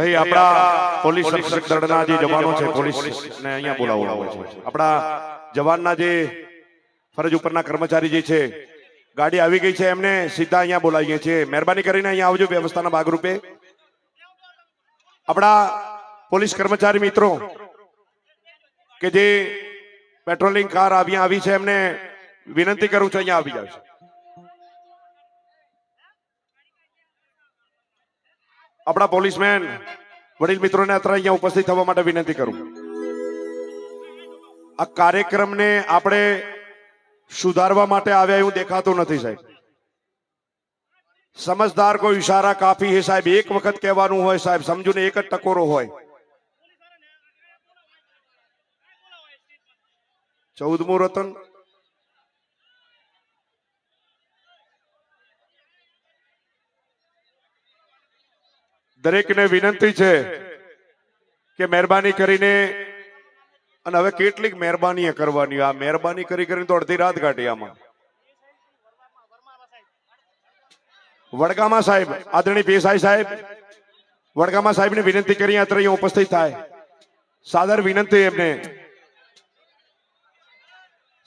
ભાઈ આપણા પોલીસ સંરક્ષક દળના જે જવાનો છે પોલીસ ને અહીંયા બોલાવવાનો છે. આપણા જવાનના જે ફરજ ઉપરના કર્મચારી જે છે ગાડી આવી ગઈ છે એમને સીધા અહીંયા બોલાવીએ છીએ. મહેરબાની કરીને અહીંયા આવજો વ્યવસ્થાના ભાગરૂપે. આપણા પોલીસ કર્મચારી મિત્રો કે જે પેટ્રોલિંગ કાર અહીંયા આવી છે એમને વિનંતી કરું છું અહીંયા આવી જાય આપણા પોલીસમેન વડીલ મિત્રોને અત્યારે અહીંયા ઉપસ્થિત થવા માટે વિનંતી કરું. આ કાર્યક્રમને આપણે સુધારવા માટે આવ્યા એવું દેખાતું નથી, સાહેબ. સમજદાર કોઈ ઇશારા કાફી હે, સાહેબ. એક વખત કહેવાનું હોય, સાહેબ સમજુ ને એક જ ટકોરો હોય. ચૌદમું રતન દરેકને વિનંતી છે કે મહેરબાની કરીને, અને હવે કેટલીક મહેરબાની કરવાની, આ મહેરબાની કરી કરીને તો અડધી રાત કાઢી આમાં. વડગામા સાહેબ આદરણી પીએસઆઈ સાહેબ, વડગામા સાહેબને વિનંતી કરી અહીંયા ઉપસ્થિત થાય. સાદર વિનંતી એમને.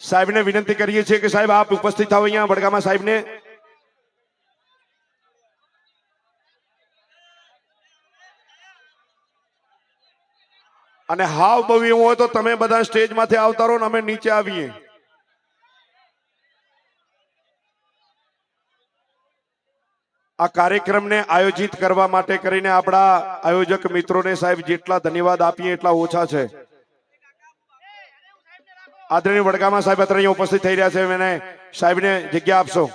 સાહેબને વિનંતી કરીએ છીએ કે સાહેબ આપ ઉપસ્થિત થાવ અહીંયા વડગામા સાહેબને. અને હાવ બવી હોય તો તમે બધા સ્ટેજમાંથી આવતા રહો ને અમે નીચે આવીએ. આ કાર્યક્રમને આયોજિત કરવા માટે કરીને આપણા આયોજક મિત્રોને સાહેબ જેટલા ધન્યવાદ આપીએ એટલા ઓછા છે. આદરણીય વડગામાં સાહેબ અત્યારે ઉપસ્થિત થઈ રહ્યા છે એને સાહેબને જગ્યા આપશો.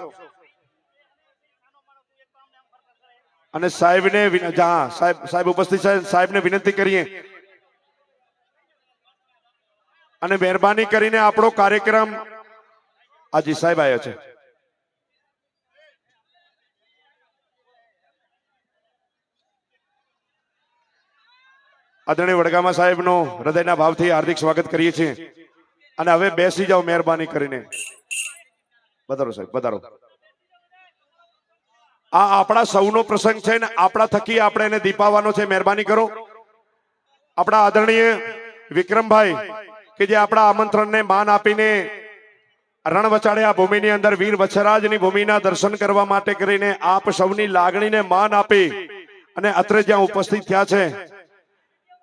અને સાહેબને સાહેબ સાહેબ ઉપસ્થિત સાહેબને વિનંતી કરીએ. અને મહેરબાની કરીને આપણો કાર્યક્રમ આજી સાહેબ આવ્યો છે. આદરણીય વડગામા સાહેબનો હૃદયના ભાવથી હાર્દિક સ્વાગત કરીએ છીએ. અને હવે બેસી જાઓ મહેરબાની કરીને. વધારો સાહેબ, વધારો. આ આપણા સૌનો પ્રસંગ છે ને આપણા થકી આપણે એને દીપાવવાનો છે. મહેરબાની કરો. આપણા આદરણીય વિક્રમભાઈ કે જે આપણા આમંત્રણને માન આપીને રણવચાડે આ ભૂમિની અંદર વીર વછરાજની ભૂમિના દર્શન કરવા માટે કરીને આપ સૌની લાગણીને માન આપી અને અત્રે જ્યાં ઉપસ્થિત થયા છે.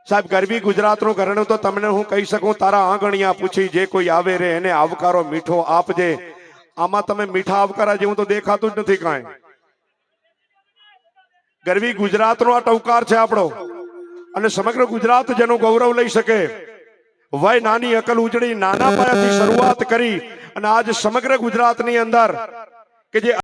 સાહેબ, ગરબી ગુજરાતનું ઘરેણું તો તમને હું કહી શકું, તારા આંગણિયા પૂછી જે કોઈ આવે રે એને આવકારો મીઠો આપજે. આમાં તમે મીઠા આવકારા જેવું તો દેખાતું જ નથી કાંઈ. ગરબી ગુજરાતનો આ ટવકાર છે આપણો. અને સમગ્ર ગુજરાત જેનું ગૌરવ લઈ શકે. વય નાની અકલ ઉજળી નાના પાયાથી શરૂઆત કરી અને આજ સમગ્ર ગુજરાતની અંદર કે જે